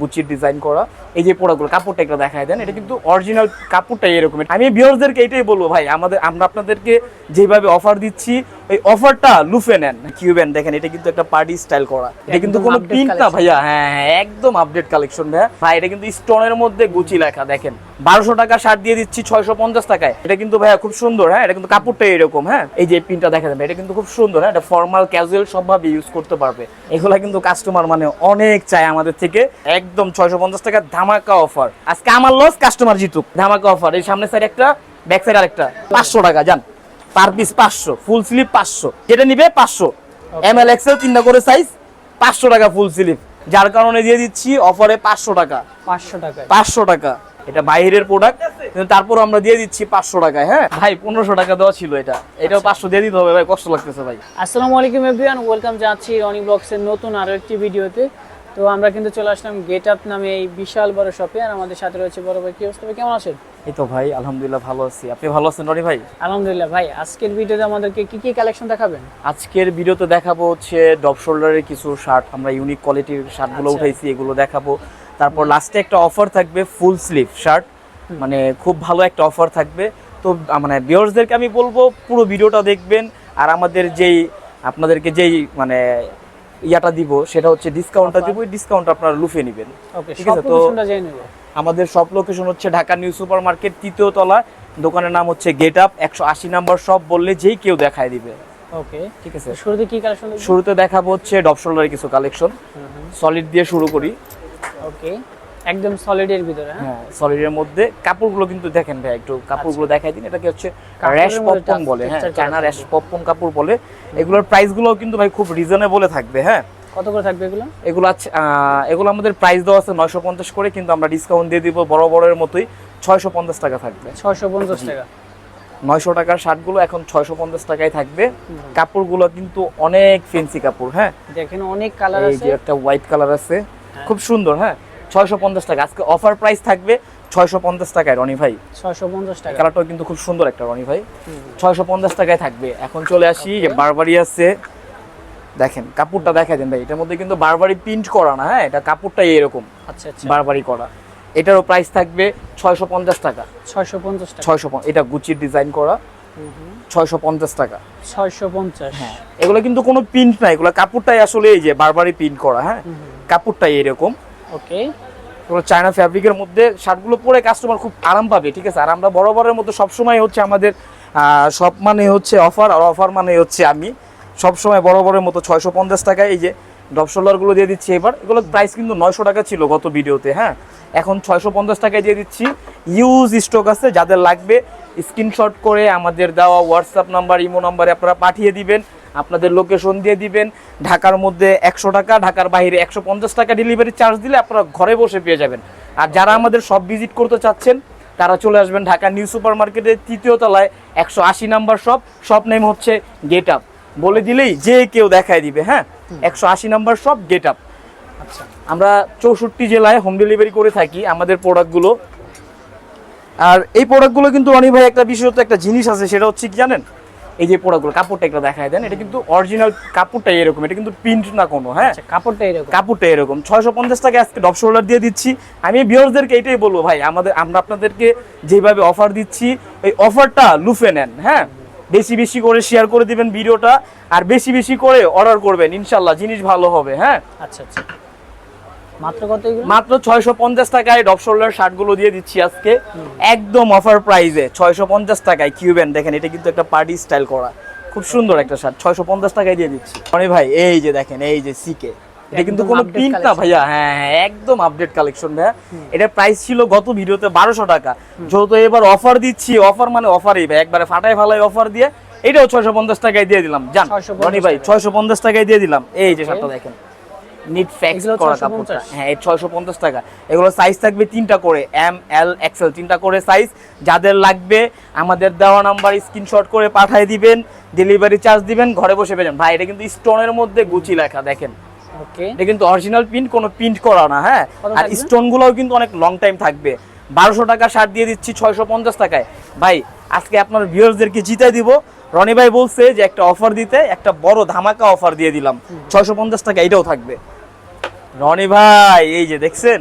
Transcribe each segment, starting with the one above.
গুচির design করা, এই যে পোড়াগুলো, কাপড়টা একটা দেখায় দেন, এটা কিন্তু অরিজিনাল কাপড়টাই এরকম। আমি ভিউয়ার্সদেরকে এটাই বলব, ভাই, আমাদের, আমরা আপনাদেরকে যেভাবে অফার দিচ্ছি এই অফারটা লুফে নেন কিউবেন। দেখেন এটা কিন্তু একটা পার্টি স্টাইল করা। এটা কিন্তু কোনো প্রিন্ট না ভাইয়া। হ্যাঁ হ্যাঁ একদম আপডেট কালেকশন ভাইয়া। ভাই এটা কিন্তু স্টোনের মধ্যে গুচি লেখা দেখেন। বারোশো টাকা শার্ট দিয়ে দিচ্ছি ছয়শো পঞ্চাশ টাকায়। এটা কিন্তু ভাইয়া খুব সুন্দর হ্যাঁ? এটা কিন্তু কাপড়টা এরকম হ্যাঁ? এই যে প্রিন্টটা দেখা যাবে এটা কিন্তু খুব সুন্দর হ্যাঁ? এটা ফর্মাল ক্যাজুয়াল সবভাবে ইউজ করতে পারবে। এগুলা কিন্তু কাস্টমার মানে অনেক চায় আমাদের থেকে। একদম ছয়শো পঞ্চাশ টাকা ধামাকা অফার আজকে আমার লস কাস্টমার জিতুক। ধামাকা অফার এই সামনে সাইড একটা ব্যাক সাইড আরেকটা। পাঁচশো টাকা যান পার পিস পাঁচশো ফুল স্লিপ পাঁচশো। যেটা নিবে পাঁচশো। এম এল এক্সেল তিনটা করে সাইজ পাঁচশো টাকা ফুল স্লিপ যার কারণে দিয়ে দিচ্ছি অফারে পাঁচশো টাকা। পাঁচশো টাকায়। পাঁচশো টাকা। এটা বাইরের প্রোডাক্ট তারপর আমরা দিয়ে দিচ্ছি পাঁচশো টাকায় হ্যাঁ? ভাই পনেরোশো টাকা দেওয়া ছিল এটা। এটাও পাঁচশো দিয়ে দিতে হবে ভাই কষ্ট লাগতেছে ভাই। আসসালামু আলাইকুম এভরিওয়ান ওয়েলকাম জানাচ্ছি রনি ব্লগসের নতুন আরও একটি ভিডিওতে। তো আমরা কিন্তু চলে আসলাম গেট আপ নামে এই বিশাল বড় শপে আর আমাদের সাথে রয়েছে বড় ভাই। কি অবস্থা ভাই? কেমন আছেন? এই তো ভাই আলহামদুলিল্লাহ ভালো আছি। আপনি ভালো আছেন রনি ভাই? আলহামদুলিল্লাহ ভাই আজকের ভিডিওতে আমাদেরকে কি কি কালেকশন দেখাবেন? আজকের ভিডিওতে দেখাবো হচ্ছে ডব শোল্ডারের কিছু শার্ট আমরা ইউনিক কোয়ালিটির শার্টগুলো। উঠাইছি এগুলো দেখাবো। তারপর লাস্টে একটা অফার থাকবে ফুল স্লিভ শার্ট মানে খুব ভালো একটা অফার থাকবে। তো মানে ভিউয়ার্সদেরকে আমি বলব পুরো ভিডিওটা দেখবেন আর আমাদের যেই আপনাদেরকে যেই মানে ইয়াটা দিব সেটা হচ্ছে ডিসকাউন্টটা দিব ডিসকাউন্ট আপনারা লুফে নেবেন। ঠিক আছে, তো- আমাদের সব লোকেশন হচ্ছে ঢাকা নিউ সুপার মার্কেট তৃতীয় তলা। দোকানের নাম হচ্ছে গেট আপ একশো আশি নাম্বার সব বললে যেই কেউ দেখায় দিবে। ওকে ঠিক আছে? শুরুতে কি কালেকশন শুরুতে দেখাবো হচ্ছে ডপ শোল্ডারের কিছু কালেকশন সলিড দিয়ে শুরু করি। ওকে। একদম সলিড এর ভিতরে হ্যাঁ? হ্যাঁ সলিডের মধ্যে। কাপড়গুলো কিন্তু দেখেন ভাই একটু কাপড়গুলো দেখাই দিন। এটাকে হচ্ছে র্যাশ পপকর্ন বলে হ্যাঁ চায়না র্যাশ পপকর্ন কাপড় বলে। এগুলোর প্রাইসগুলো কিন্তু ভাই খুব রিজনেবলে থাকবে হ্যাঁ? কত করে থাকবে এগুলো? এগুলো আছে এগুলো আমাদের প্রাইস দেওয়া আছে নয়শো পঞ্চাশ করে কিন্তু আমরা ডিসকাউন্ট দিয়ে দিব বড় বড়ের মতোই ছয়শো পঞ্চাশ টাকা থাকবে। ছয়শো পঞ্চাশ টাকা। নয়শো টাকার শার্টগুলো এখন ছয়শো পঞ্চাশ টাকায় থাকবে। কাপড়গুলো কিন্তু অনেক ফেন্সি কাপড় হ্যাঁ? দেখেন অনেক কালার আছে। একটা হোয়াইট কালার আছে। খুব সুন্দর হ্যাঁ? ছয়শো পঞ্চাশ টাকা। আজকে অফার প্রাইস থাকবে ছয়শো পঞ্চাশ টাকায় রনি ভাই। ছয়শো পঞ্চাশ টাকা। কালারটাও কিন্তু খুব সুন্দর একটা রনি ভাই। ছয়শো পঞ্চাশ টাকায় থাকবে। এখন চলে আসি যে বারবারি আছে। দেখেন কাপড়টা দেখা দেন ভাই এটার মধ্যে কিন্তু বারবারি প্রিন্ট করা না হ্যাঁ? এটা কাপড়টাই এরকম আচ্ছা আচ্ছা। বারবারি করা। এটারও প্রাইস থাকবে ছয়শো পঞ্চাশ টাকা। ছয়শো পঞ্চাশ ছয়শো এটা গুচির ডিজাইন করা। ছয়শো পঞ্চাশ টাকা। ছয়শো পঞ্চাশ। হ্যাঁ এগুলো কিন্তু কোনো প্রিন্ট নাই এগুলো কাপড়টাই আসলে এই যে বারবারই প্রিন্ট করা হ্যাঁ? কাপড়টাই এরকম। ওকে। এগুলো চায়না ফ্যাব্রিকের মধ্যে শার্টগুলো পরে কাস্টমার খুব আরাম পাবে, ঠিক আছে? আর আমরা বরাবরের মতো সবসময় হচ্ছে আমাদের সব মানে হচ্ছে অফার আর অফার মানে হচ্ছে আমি। সবসময় বরাবরের মতো ছয়শো পঞ্চাশ টাকায় এই যে ডপ দিয়ে দিচ্ছি এবার। এগুলো প্রাইস কিন্তু নয়শো টাকা ছিল গত ভিডিওতে হ্যাঁ? এখন ছয়শো পঞ্চাশ টাকায় দিয়ে দিচ্ছি। ইউজ স্টক আছে, যাদের লাগবে স্ক্রিনশট করে আমাদের দেওয়া হোয়াটসঅ্যাপ নাম্বার ইমো নাম্বারে আপনারা পাঠিয়ে দিবেন। আপনাদের লোকেশন দিয়ে দিবেন। ঢাকার মধ্যে একশো টাকা ঢাকার বাইরে একশো পঞ্চাশ টাকা ডেলিভারি চার্জ দিলে আপনারা ঘরে বসে পেয়ে যাবেন। আর যারা আমাদের সব ভিজিট করতে চাচ্ছেন তারা চলে আসবেন ঢাকা নিউ সুপার মার্কেটের তৃতীয় তলায় একশো আশি নাম্বার শপ শপ নেম হচ্ছে গেট আপ বলে দিলেই যে কেউ দেখায় দিবে হ্যাঁ? একশো আশি নাম্বার শপ গেট আপ আচ্ছা। আমরা চৌষট্টি জেলায় হোম ডেলিভারি করে থাকি আমাদের প্রোডাক্টগুলো আর এই প্রোডাক্টগুলো কিন্তু অনেক ভাই একটা বিশেষত একটা জিনিস আছে সেটা হচ্ছে কি জানেন? এই যে প্রোডাক্টগুলো কাপড়টা একটা দেখায় দেন এটা কিন্তু অরিজিনাল কাপড়টা এরকম এটা কিন্তু প্রিন্ট না কোনো হ্যাঁ? আচ্ছা কাপড়টা এরকম। কাপড়টা এরকম। ছয়শো পঞ্চাশ টাকা আজকে ডপ শোল্ডার দিয়ে দিচ্ছি। আমি ভিউয়ার্সদেরকে এটাই বলব ভাই আমাদের আমরা আপনাদেরকে যেভাবে অফার দিচ্ছি এই অফারটা লুফে নেন হ্যাঁ? বেশি বেশি করে শেয়ার করে দিবেন ভিডিওটা আর বেশি বেশি করে অর্ডার করবেন ইনশাল্লাহ জিনিস ভালো হবে হ্যাঁ? আচ্ছা আচ্ছা। মাত্র কত এগুলো? মাত্র ছয়শো পঞ্চাশ টাকায় ডপ শোল্ডার শার্টগুলো দিয়ে দিচ্ছি আজকে। একদম অফার প্রাইসে ছয়শো পঞ্চাশ টাকায় কিউবেন দেখেন এটা কিন্তু একটা পার্টি স্টাইল করা। খুব সুন্দর একটা শার্ট ছয়শো পঞ্চাশ টাকায় দিয়ে দিচ্ছি। ভাই এই যে দেখেন এই যে সিকে এটা কিন্তু কোনো প্রিন্ট না ভাইয়া হ্যাঁ হ্যাঁ একদম আপডেট কালেকশন ভাইয়া। এটার প্রাইস ছিল গত ভিডিওতে বারোশো টাকা। যেহেতু এবার অফার দিচ্ছি অফার মানে অফারই ভাই একবারে ফাটাই ফালাই অফার দিয়ে এটাও ছয়শো পঞ্চাশ টাকায় দিয়ে দিলাম। জান রনি ভাই টাকায়। ছয়শো পঞ্চাশ টাকায় দিয়ে দিলাম। এই যে শার্টটা দেখেন। নিট ফ্যাক্স করা কাপড়টা। হ্যাঁ এই ছয়শো পঞ্চাশ টাকা। এগুলো সাইজ থাকবে তিনটা করে এম এল এক্সেল তিনটা করে সাইজ যাদের লাগবে আমাদের দেওয়া নাম্বার স্ক্রিনশট করে পাঠিয়ে দিবেন ডেলিভারি চার্জ দিবেন ঘরে বসে পেয়ে ভাই এটা কিন্তু স্টোনের মধ্যে গুচি লেখা দেখেন। ওকে এটা কিন্তু অরিজিনাল প্রিন্ট কোনো প্রিন্ট করা না হ্যাঁ? আর থাকবে? স্টোন গুলোও কিন্তু অনেক লং টাইম থাকবে। বারোশো টাকা শার্ট দিয়ে দিচ্ছি ছয়শো পঞ্চাশ টাকায়। ভাই আজকে আপনার ভিউয়ার্সদেরকে জিতাই দিব। রনি ভাই বলছে যে একটা অফার দিতে একটা বড় ধামাকা অফার দিয়ে দিলাম। ছয়শো পঞ্চাশ টাকা এটাও থাকবে। রনি ভাই এই যে দেখছেন?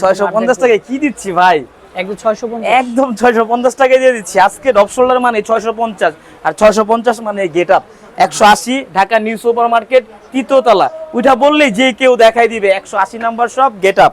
ছয়শো পঞ্চাশ টাকায় কি দিচ্ছি ভাই? একদম ছয়শো পঞ্চাশ। একদম ছয়শো পঞ্চাশ টাকায় দিয়ে দিচ্ছি। আজকে শোল্ডার মানে ছয়শো পঞ্চাশ। আর ছয়শো পঞ্চাশ মানে গেট আপ একশো আশি ঢাকা নিউ সুপার মার্কেট তৃতীয়তলা ওইটা বললেই যে কেউ দেখাই দিবে। একশো আশি নাম্বার সব গেট আপ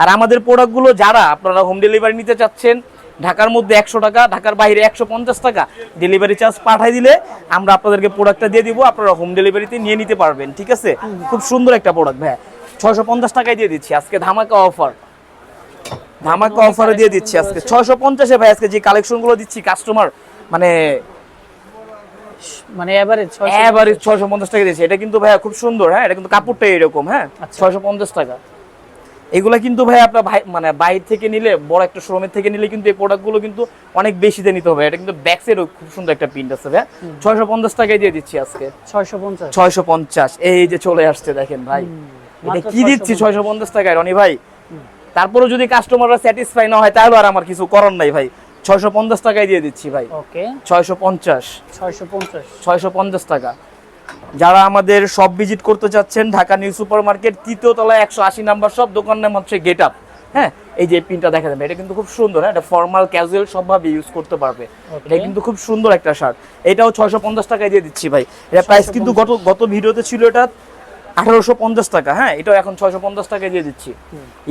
আর আমাদের প্রোডাক্টগুলো যারা আপনারা হোম ডেলিভারি নিতে চাচ্ছেন ঢাকার মধ্যে একশো টাকা ঢাকার বাইরে একশো পঞ্চাশ টাকা। ডেলিভারি চার্জ পাঠাই দিলে আমরা আপনাদেরকে প্রোডাক্টটা দিয়ে দিব। আপনারা হোম ডেলিভারিতে নিয়ে নিতে পারবেন। ঠিক আছে? খুব সুন্দর একটা প্রোডাক্ট ভাই ছয়শো পঞ্চাশ টাকায় দিয়ে দিচ্ছি। আজকে ধামাকা অফার ধামাকা অফারে দিয়ে দিচ্ছি আজকে। ছয়শো পঞ্চাশে ভাই আজকে যে কালেকশনগুলো দিচ্ছি কাস্টমার মানে মানে এভারেজ এবারে ছয়শো পঞ্চাশ টাকা দিয়েছে। এটা কিন্তু ভাইয়া খুব সুন্দর হ্যাঁ? এটা কিন্তু কাপড়টা এরকম হ্যাঁ? আচ্ছা। ছয়শো পঞ্চাশ টাকা। এগুলা কিন্তু ভাই আপনার ভাই মানে বাইরে থেকে নিলে বড় একটা শোরুমের থেকে নিলে কিন্তু এই প্রোডাক্টগুলো কিন্তু অনেক বেশিতে নিতে হবে। এটা কিন্তু খুব সুন্দর একটা প্রিন্ট আছে ভাই ছয়শো পঞ্চাশ টাকায় দিয়ে দিচ্ছি আজকে। ছয়শো পঞ্চাশ। ছয়শো পঞ্চাশ। এই যে চলে আসছে দেখেন ভাই। এটা কি দিচ্ছি ছয়শো পঞ্চাশ। টাকায় রনি ভাই? তারপরে যদি কাস্টমাররা স্যাটিসফাই না হয় তাহলে আর আমার কিছু করার নাই ভাই। ছয়শো পঞ্চাশ টাকায় দিয়ে দিচ্ছি ভাই। ওকে। ছয়শো পঞ্চাশ। ছয়শো পঞ্চাশ। ছয়শো পঞ্চাশ টাকা। যারা আমাদের সব ভিজিট করতে চাচ্ছেন ঢাকা নিউ সুপার মার্কেট তৃতীয় তলায় একশো আশি নাম্বার সব দোকান নাম হচ্ছে গেট আপ হ্যাঁ এই যে পিনটা দেখা যাবে এটা কিন্তু খুব সুন্দর হ্যাঁ এটা ফর্মাল ক্যাজুয়াল সবভাবে ইউজ করতে পারবে। এটা কিন্তু খুব সুন্দর একটা শার্ট এটাও ছয়শো পঞ্চাশ টাকায় দিয়ে দিচ্ছি ভাই। এটা প্রাইস কিন্তু গত গত ভিডিওতে ছিল এটা আঠারোশো পঞ্চাশ টাকা হ্যাঁ এটাও এখন ছয়শো পঞ্চাশ টাকায় দিয়ে দিচ্ছি।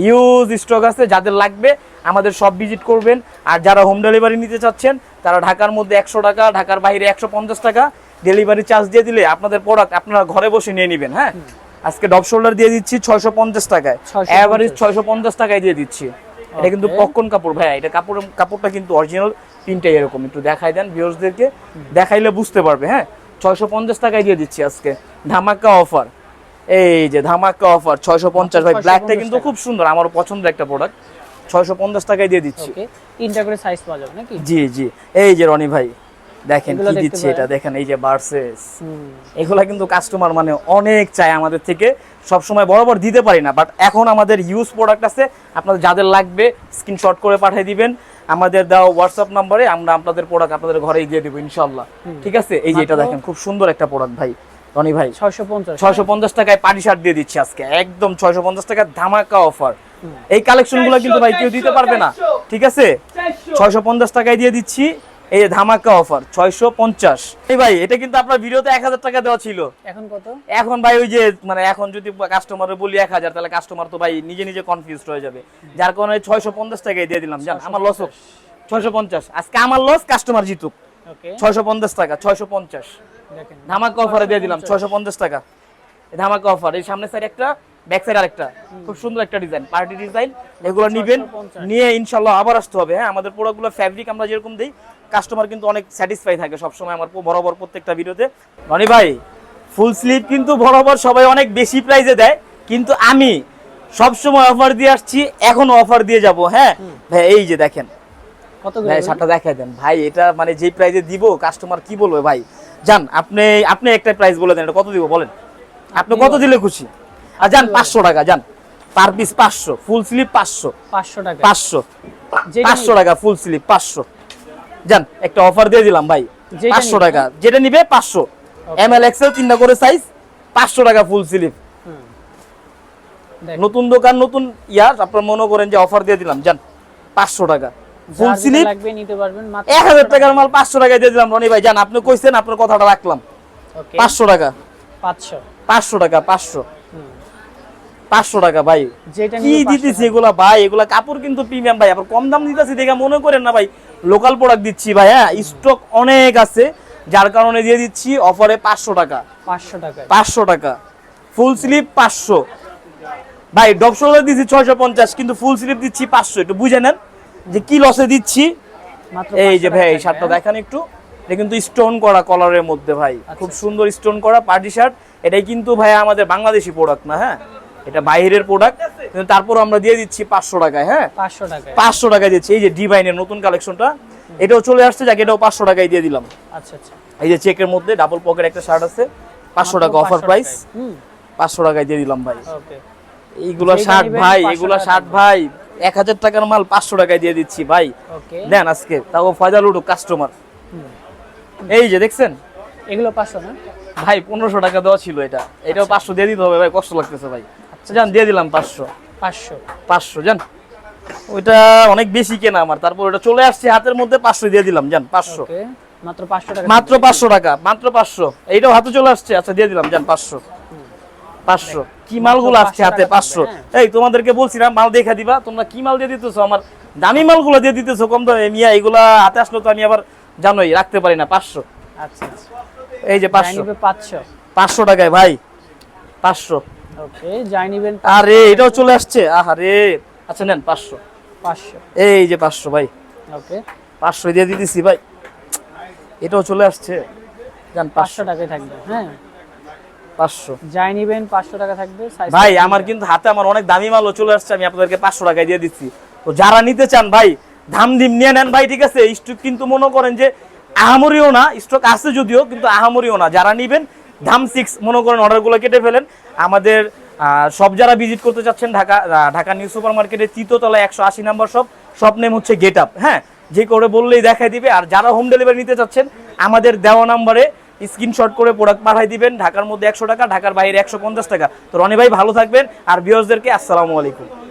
ইউজ স্টক আছে যাদের লাগবে আমাদের সব ভিজিট করবেন। আর যারা হোম ডেলিভারি নিতে চাচ্ছেন তারা ঢাকার মধ্যে একশো টাকা ঢাকার বাইরে একশো পঞ্চাশ টাকা। ডেলিভারি চার্জ দিয়ে দিলে আপনাদের প্রোডাক্ট আপনারা ঘরে বসে নিয়ে নেবেন হ্যাঁ? আজকে ডব শোল্ডার দিয়ে দিচ্ছি ছয়শো পঞ্চাশ টাকায়। অ্যাভারেজ ছয়শো পঞ্চাশ টাকায় দিয়ে দিচ্ছি। এটা কিন্তু. পক্কন কাপড় ভাই এটা কাপড় কাপড়টা কিন্তু অরিজিনাল প্রিন্টটাই এরকম। একটু দেখাই দেন ভিউয়ার্সদেরকে দেখাইলে বুঝতে পারবে হ্যাঁ? ছয়শো পঞ্চাশ টাকায় দিয়ে দিচ্ছি আজকে। ধামাকা অফার এই যে ধামাকা অফার ছয়শো পঞ্চাশ ভাই ব্ল্যাকটা কিন্তু খুব সুন্দর আমার পছন্দের একটা প্রোডাক্ট ছয়শো পঞ্চাশ টাকায় দিয়ে দিচ্ছি। তিনটা করে সাইজ পাওয়া যাবে নাকি? জি জি। এই যে রনি ভাই দেখেন কি দিচ্ছি। এটা দেখেন এই যে বার্সেস এগুলা কিন্তু কাস্টমার মানে অনেক চায় আমাদের থেকে। সব সময় বরাবর দিতে পারি না বাট এখন আমাদের ইউজ প্রোডাক্ট আছে। আপনাদের যাদের লাগবে স্ক্রিনশট করে পাঠিয়ে দিবেন। আমাদের দেওয়া হোয়াটসঅ্যাপ নাম্বারে আমরা আপনাদের প্রোডাক্ট আপনাদের ঘরে দিয়ে দেবো ইনশাল্লাহ ঠিক আছে? এই যে এটা দেখেন খুব সুন্দর একটা প্রোডাক্ট ভাই। রনি ভাই ছয়শো পঞ্চাশ। ছয়শো পঞ্চাশ টাকায় পাটি শার্ট দিয়ে দিচ্ছি আজকে। একদম ছয়শো পঞ্চাশ টাকা ধামাকা অফার এই কালেকশনগুলো কিন্তু ভাই কেউ দিতে পারবে না। ঠিক আছে? ছয়শো পঞ্চাশ টাকায় দিয়ে দিচ্ছি। এই যে ধামাকা অফার এই ভাই এটা কিন্তু আপনার ভিডিওতে এক হাজার টাকা দেওয়া ছিল। এখন কত? এখন ভাই ওই যে মানে এখন যদি কাস্টমারে বলি এক হাজার তাহলে কাস্টমার তো ভাই নিজে নিজে কনফিউজ হয়ে যাবে। যার কারণে ছয়শো পঞ্চাশ টাকায় দিয়ে দিলাম। জান আমার লস হোক। ছয়শো পঞ্চাশ। আজকে আমার লস কাস্টমার জিতুক। ওকে ছয়শো পঞ্চাশ টাকা ছয়শো পঞ্চাশ। দেখেন ধামাকা অফারে দিয়ে দিলাম ছয়শো পঞ্চাশ টাকা। ধামাকা অফার এই সামনের সাইড একটা ব্যাক সাইড আরেকটা। খুব সুন্দর একটা ডিজাইন পার্টি ডিজাইন এগুলো নিবেন নিয়ে ইনশাল্লাহ আবার আসতে হবে। হ্যাঁ আমাদের প্রোডাক্টগুলো ফ্যাব্রিক আমরা যেরকম দিই কাস্টমার কিন্তু অনেক স্যাটিসফাই থাকে সবসময় আমার বরাবর প্রত্যেকটা ভিডিওতে রনি ভাই ফুল স্লিভ কিন্তু বরাবর সবাই অনেক বেশি প্রাইসে দেয় কিন্তু আমি সবসময় অফার দিয়ে আসছি এখনও অফার দিয়ে যাব হ্যাঁ? ভাই এই যে দেখেন। কত ভাই শার্টটা দেখাই দেন। ভাই এটা মানে যে প্রাইজে দিব কাস্টমার কি বলবে ভাই? জান আপনি আপনি একটা প্রাইস বলে দেন এটা কত দিব বলেন? আপনি কত দিলে খুশি? আর জান পাঁচশো টাকা জান পার পিস পাঁচশো ফুল স্লিপ পাঁচশো। পাঁচশো টাকা। পাঁচশো। পাঁচশো টাকা ফুল স্লিপ পাঁচশো। জান একটা অফার দিয়ে দিলাম ভাই পাঁচশো টাকা। যেটা নিবে পাঁচশো। এম এল এক্সেল তিনটা করে সাইজ পাঁচশো টাকা ফুল স্লিপ নতুন দোকান নতুন ইয়ার আপনার মনে করেন যে অফার দিয়ে দিলাম জান পাঁচশো টাকা। ফুল স্লিপ লাগবে নিতে পারবেন মাত্র এক হাজার টাকার মাল পাঁচশো টাকায় দিয়ে দিলাম। রনি ভাই জান আপনি কইছেন আপনার কথাটা রাখলাম। ওকে পাঁচশো টাকা। পাঁচশো। পাঁচশো টাকা পাঁচশো। হুম। পাঁচশো টাকা ভাই। কি দিতেছি এগুলা? ভাই এগুলা কাপড় কিন্তু প্রিমিয়াম ভাই। আবার কম দাম দিতেছি দেখে মনে করেন না ভাই। লোকাল প্রোডাক্ট দিচ্ছি ভাই হ্যাঁ? স্টক অনেক আছে যার কারণে দিয়ে দিচ্ছি অফারে পাঁচশো টাকা। পাঁচশো টাকা পাঁচশো টাকা। ফুল স্লিপ পাঁচশো। ভাই ডপসলে দিচ্ছি ছয়শো পঞ্চাশ কিন্তু ফুল স্লিপ দিচ্ছি পাঁচশো। একটু বুঝে নেন। যে কি লসে দিচ্ছি? এই যে ভাই শার্টটা দেখেন একটু। এটা কিন্তু স্টোন করা কলারের মধ্যে ভাই। খুব সুন্দর স্টোন করা পার্টি শার্ট এটাই কিন্তু ভাই আমাদের বাংলাদেশি প্রোডাক্ট না হ্যাঁ? এটা বাইরের প্রোডাক্ট কিন্তু তারপর আমরা দিয়ে দিচ্ছি পাঁচশো টাকায় হ্যাঁ? পাঁচশো টাকায়। পাঁচশো টাকায় দিচ্ছি। এই যে ডিভাইনের নতুন কালেকশনটা এটাও চলে আসছে যাকে এটাও পাঁচশো টাকায় দিয়ে দিলাম। আচ্ছা আচ্ছা। এই যে চেকের মধ্যে ডাবল পকেট একটা শার্ট আছে। পাঁচশো টাকা অফার প্রাইস পাঁচশো টাকায় দিয়ে দিলাম ভাই। এইগুলা শার্ট ভাই 500 এগুলা শার্ট ভাই। এক হাজার টাকার মাল পাঁচশো টাকায় দিয়ে দিচ্ছি ভাই। দেন আজকে তাও ফয়দা লুটুক কাস্টমার এই যে দেখছেন? এগুলো পাঁচশো না? ভাই পনেরোশো টাকা দেওয়া ছিল এটা। এটাও পাঁচশো দিয়ে দিতে হবে ভাই কষ্ট লাগতেছে ভাই। জান দিয়ে দিলাম পাঁচশো। পাঁচশো। পাঁচশো জান ওইটা অনেক বেশি কেনা আমার তারপর ওটা চলে আসছে হাতের মধ্যে পাঁচশো দিয়ে দিলাম জান পাঁচশো। মাত্র পাঁচশো টাকা। মাত্র পাঁচশো টাকা মাত্র পাঁচশো। এইটাও হাতে চলে আসছে আচ্ছা দিয়ে দিলাম জান পাঁচশো। পাঁচশো। কি মালগুলো আসছে হাতে? পাঁচশো। থাকবে, এই তোমাদেরকে বলছিলাম মাল দেখা দিবা। তোমরা কি মাল দিয়ে দিতেছো? আমার দামি মালগুলো দিয়ে দিতেছো কম দামে। মিয়া এইগুলা হাতে আসলো তো আমি আবার জানোই রাখতে পারি না। পাঁচশো। আচ্ছা আচ্ছা। এই যে পাঁচশো। পাঁচশো। পাঁচশো টাকায় ভাই। পাঁচশো। ওকে যাই নিবেন আরে এটাও চলে আসছে। আহারে। আচ্ছা নেন পাঁচশো। পাঁচশো। এই যে পাঁচশো ভাই। ওকে। পাঁচশো দিয়ে দিতেছি ভাই। এটাও চলে আসছে। জান পাঁচশো। পাঁচশো টাকায় থাকবে হ্যাঁ। পাঁচশো। যাই নিবেন পাঁচশো টাকা থাকবে ভাই আমার কিন্তু হাতে আমার অনেক দামি মালও চলে আসছে আমি আপনাদেরকে পাঁচশো টাকায় দিয়ে দিচ্ছি। তো যারা নিতে চান ভাই ধাম ধিম নিয়ে নেন ভাই ঠিক আছে? স্টক কিন্তু মনে করেন যে আহামরিও না স্টক আছে যদিও কিন্তু আহামরিও না। যারা নিবেন ধাম সিক্স মনে করেন অর্ডারগুলো কেটে ফেলেন। আমাদের সব যারা ভিজিট করতে চাচ্ছেন ঢাকা ঢাকা নিউ সুপার মার্কেটের তৃতীয়তলা একশো আশি নাম্বার শপ শপ নেম হচ্ছে গেট আপ হ্যাঁ? যে করে বললেই দেখাই দিবে। আর যারা হোম ডেলিভারি নিতে চাচ্ছেন আমাদের দেওয়া নাম্বারে স্ক্রিনশট করে প্রোডাক্ট পাঠাই দিবেন। ঢাকার মধ্যে একশো টাকা, ঢাকার বাইরে একশো পঞ্চাশ টাকা। তো রনি ভাই ভালো থাকবেন। আর বিয়সদেরকে আসসালামু আলাইকুম।